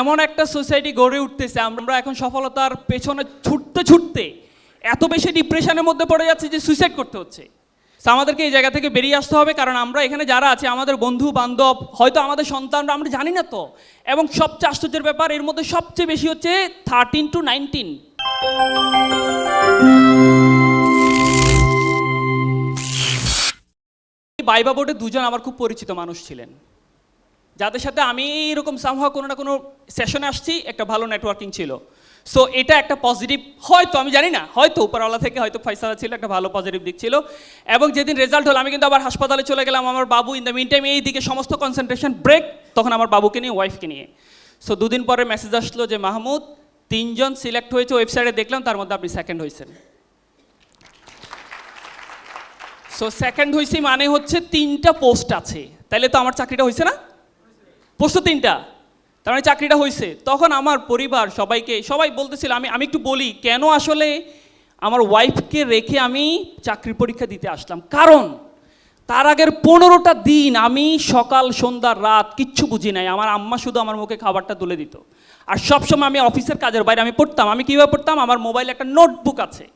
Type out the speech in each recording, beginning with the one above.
এমন একটা সোসাইটি গড়ে উঠতেছে, আমরা এখন সফলতার পেছনে ছুটতে ছুটতে এত বেশি ডিপ্রেশনের মধ্যে পড়ে যাচ্ছে যে সুইসাইড করতে হচ্ছে। আমাদেরকে এই জায়গা থেকে বেরিয়ে আসতে হবে, কারণ আমরা এখানে যারা আছে, আমাদের বন্ধু, বান্ধব, হয়তো আমাদের সন্তানরা, আমরা জানি না তো। এবং সবচেয়ে আশ্চর্যের ব্যাপার, এর মধ্যে সবচেয়ে বেশি হচ্ছে থার্টিন টু নাইনটিন বাইবা বোর্ডে দুজন আমার খুব পরিচিত মানুষ ছিলেন। যাদের সাথে আমি এরকম সামহাও কোনো না কোনো সেশনে আসছি, একটা ভালো নেটওয়ার্কিং ছিল। সো এটা একটা পজিটিভ হয়তো, আমি জানি না, হয়তো উপরওয়ালা থেকে হয়তো ফয়সালা ছিল, একটা ভালো পজিটিভ দিক ছিল। এবং যেদিন রেজাল্ট হলো, আমি কিন্তু আবার হাসপাতালে চলে গেলাম, আমার বাবু ইন দ্য মিন টাইম এই দিকে সমস্ত কনসেন্ট্রেশন ব্রেক তখন আমার বাবুকে নিয়ে ওয়াইফকে নিয়ে। সো দুদিন পরে মেসেজ আসলো যে, মাহমুদ, তিনজন সিলেক্ট হয়েছে ওয়েবসাইটে দেখলাম তার মধ্যে আপনি সেকেন্ড হয়েছেন। সো সেকেন্ড হয়েছি মানে হচ্ছে তিনটা পোস্ট আছে। তাইলে তো আমার চাকরিটা হয়েছে না? তো তিনটা। তার মানে চাকরিটা হয়েছে তখন আমার পরিবার সবাইকে, সবাই বলতেছিল, আমি আমি একটু বলি, কেন আসলে আমার ওয়াইফকে রেখে আমি চাকরির পরীক্ষা দিতে আসলাম? কারণ তার আগের পনেরোটা দিন আমি সকাল, সন্ধ্যা, রাত কিচ্ছু বুঝি নাই। আমার আম্মা শুধু আমার মুখে খাবারটা তুলে দিত। আর সবসময় আমি অফিসের কাজের বাইরে আমি পড়তাম। আমি কীভাবে পড়তাম? আমার মোবাইলে একটা নোটবুক আছে।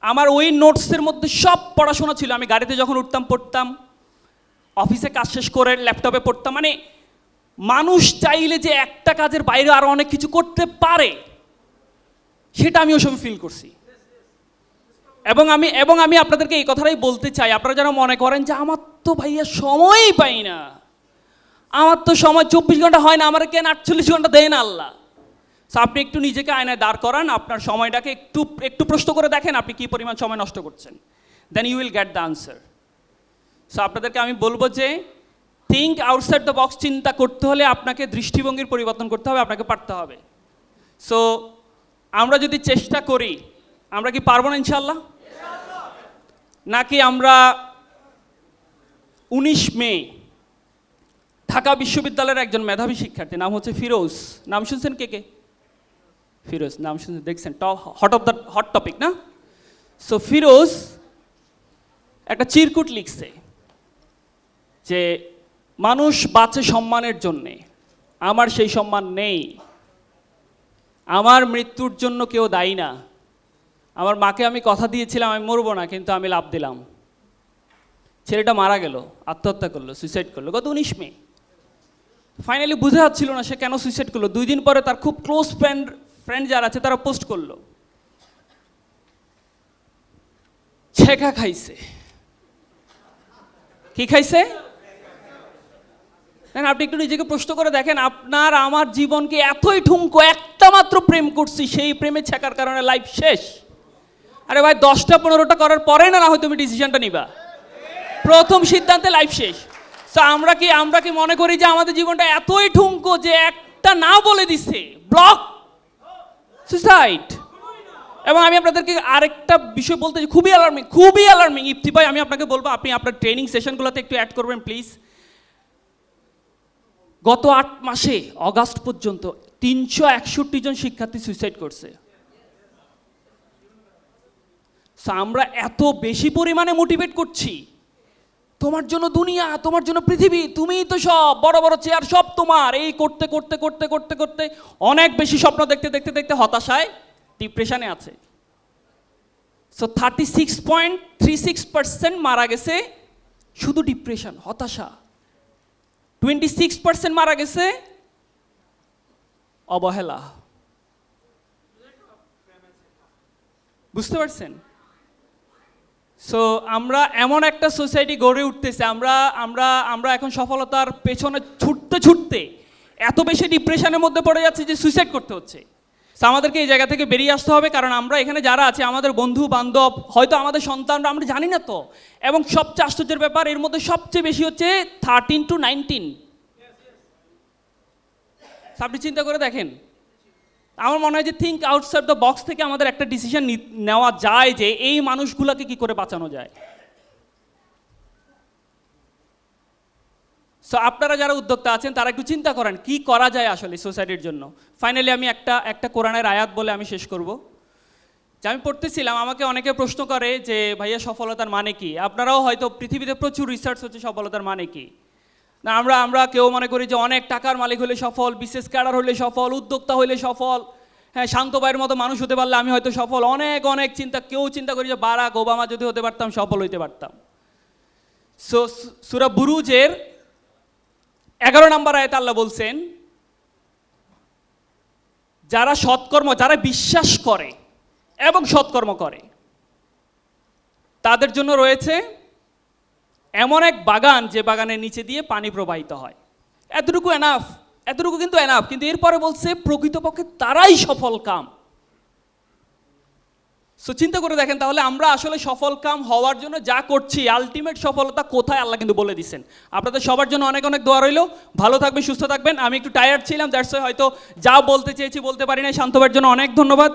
আমার ওই নোটসের মধ্যে সব পড়াশোনা ছিল। আমি গাড়িতে যখন উঠতাম, পড়তাম, অফিসে কাজ শেষ করে ল্যাপটপে পড়তাম। মানে মানুষ চাইলে যে একটা কাজের বাইরে আরও অনেক কিছু করতে পারে, সেটা আমি সময় ফিল করছি। এবং আমি এবং আমি আপনাদেরকে এই কথাটাই বলতে চাই, আপনারা যারা মনে করেন যে আমার তো ভাইয়া সময়ই পাই না। আমার তো সময় চব্বিশ ঘণ্টা হয় না, আমার কেন আটচল্লিশ ঘণ্টা দেয় না আল্লাহ? আপনি একটু নিজেকে আয়নায় দাঁড় করান, আপনার সময়টাকে একটু একটু প্রশ্ন করে দেখেন আপনি কী পরিমাণ সময় নষ্ট করছেন। Then you will get the answer so আপনাদেরকে আমি বলব যে থিঙ্ক আউটসাইড দ্য বক্স চিন্তা করতে হলে আপনাকে দৃষ্টিভঙ্গির পরিবর্তন করতে হবে, আপনাকে পারতে হবে। সো আমরা যদি চেষ্টা করি, আমরা কি পারব না ইনশাল্লাহ নাকি আমরা উনিশ মে, ঢাকা বিশ্ববিদ্যালয়ের একজন মেধাবী শিক্ষার্থী, নাম হচ্ছে ফিরোজ। নাম শুনছেন কে কে? ফিরোজ, নাম শুনছেন, দেখছেন hot of the hot topic না? সো ফিরোজ একটা চিরকুট লিখছে যে মানুষ বাঁচে সম্মানের জন্যে। আমার সেই সম্মান নেই। আমার মৃত্যুর জন্য কেউ দায়ী না। আমার মাকে আমি কথা দিয়েছিলাম, আমি মরবো না, কিন্তু আমি লাভ দিলাম। ছেলেটা মারা গেল, আত্মহত্যা করল সুইসাইড করল, গত উনিশ মে। ফাইনালি বুঝে যাচ্ছিল না সে কেন সুইসাইড করল। দুই দিন পরে তার খুব ক্লোজ ফ্রেন্ড ফ্রেন্ড যারা আছে, তারা পোস্ট করল। ছেঁকা খাইছে। কি খাইছে? দেখেন আপনি একটু নিজেকে প্রশ্ন করে দেখেন, আপনার আমার জীবনকে এতই ঠুমকো, একটা মাত্র প্রেম করছি, সেই প্রেমে ছেকার কারণে লাইফ শেষ। আরে ভাই, দশটা পনেরোটা করার পরে না না হয় তুমি ডিসিশনটা নিবা। প্রথম সিদ্ধান্তে লাইফ শেষ। তো আমরা কি আমরা কি মনে করি যে আমাদের জীবনটা এতই ঠুমকো যে একটা না বলে দিচ্ছে ব্লক সুসাইড এবং আমি আপনাদেরকে আরেকটা বিষয় বলতে খুবই অ্যালার্মিং খুবই অ্যালার্মিং ইফতি ভাই আমি আপনাকে বলব, আপনি আপনার ট্রেনিং সেশনগুলোতে একটু অ্যাড করবেন প্লিজ গত আট মাসে অগাস্ট পর্যন্ত তিনশো একষট্টি জন শিক্ষার্থী সুইসাইড করছে। আমরা এত বেশি পরিমাণে মোটিভেট করছি। তোমার জন্য দুনিয়া, তোমার জন্য পৃথিবী, তুমিই তো সব, বড় বড় চেয়ার সব তোমার। এই করতে করতে করতে করতে করতে অনেক বেশি স্বপ্ন দেখতে দেখতে দেখতে হতাশায় ডিপ্রেশনে আছে। So thirty six point three six percent মারা গেছে শুধু ডিপ্রেশন হতাশা। টোয়েন্টি সিক্স পার্সেন্ট মারা গেছে। অবহেলা। বুঝতে পারছেন? সো আমরা এমন একটা সোসাইটি গড়ে উঠতেছে, আমরা আমরা আমরা এখন সফলতার পেছনে ছুটতে ছুটতে এত বেশি ডিপ্রেশনের মধ্যে পড়ে যাচ্ছে যে সুইসাইড করতে হচ্ছে। So, আমাদেরকে এই জায়গা থেকে বেরিয়ে আসতে হবে কারণ আমরা এখানে যারা আছে, আমাদের বন্ধু, বান্ধব, হয়তো আমাদের সন্তানরা আমরা জানি না তো। এবং সবচেয়ে আশ্চর্যের ব্যাপার, এর মধ্যে সবচেয়ে বেশি হচ্ছে থার্টিন টু নাইনটিন আপনি চিন্তা করে দেখেন। আমার মনে হয় যে থিঙ্ক আউটসাইড দ্য বক্স থেকে আমাদের একটা ডিসিশন নেওয়া যায় যে এই মানুষগুলোকে কি করে বাঁচানো যায়। সো আপনারা যারা উদ্যোক্তা আছেন, তারা একটু চিন্তা করেন, কি করা যায় আসলে সোসাইটির জন্য। ফাইনালি আমি একটা একটা কোরআনের আয়াত বলে আমি শেষ করব। যে আমি পড়তেছিলাম, আমাকে অনেকে প্রশ্ন করে যে, ভাইয়া, সফলতার মানে কি? আপনারাও হয়তো পৃথিবীতে প্রচুর রিসার্চ হচ্ছে সফলতার মানে কি। না, আমরা আমরা কেউ মনে করি যে অনেক টাকার মালিক হলে সফল বিশেষ ক্যাডার হলে সফল, উদ্যোক্তা হলে সফল। হ্যাঁ শান্ত ভাইয়ের মতো মানুষ হতে পারলে আমি হয়তো সফল। অনেক অনেক চিন্তা, কেউ চিন্তা করি যে, বারাক, ওবামা যদি হতে পারতাম, সফল হইতে পারতাম। সো, সুরা বুরুজের এগারো নম্বর আয়তে আল্লাহ বলছেন, যারা সৎকর্ম, যারা বিশ্বাস করে এবং সৎকর্ম করে, তাদের জন্য রয়েছে এমন এক বাগান যে বাগানের নিচে দিয়ে পানি প্রবাহিত হয়। এতটুকু এনাফ এতটুকু কিন্তু এনাফ কিন্তু এরপরে বলছে, প্রকৃতপক্ষে তারাই সফল কাম। সো চিন্তা করে দেখেন, তাহলে আমরা আসলে সফল কাম হওয়ার জন্য যা করছি আলটিমেট সফলতা কোথায় আল্লাহ কিন্তু বলে দিচ্ছেন আপনাদের সবার জন্য অনেক অনেক দোয়া রইল। ভালো থাকবেন, সুস্থ থাকবেন। আমি একটু টায়ার্ড ছিলাম দ্যাটস হয়তো যা বলতে চেয়েছি বলতে পারি না শান্তবার জন্য অনেক ধন্যবাদ।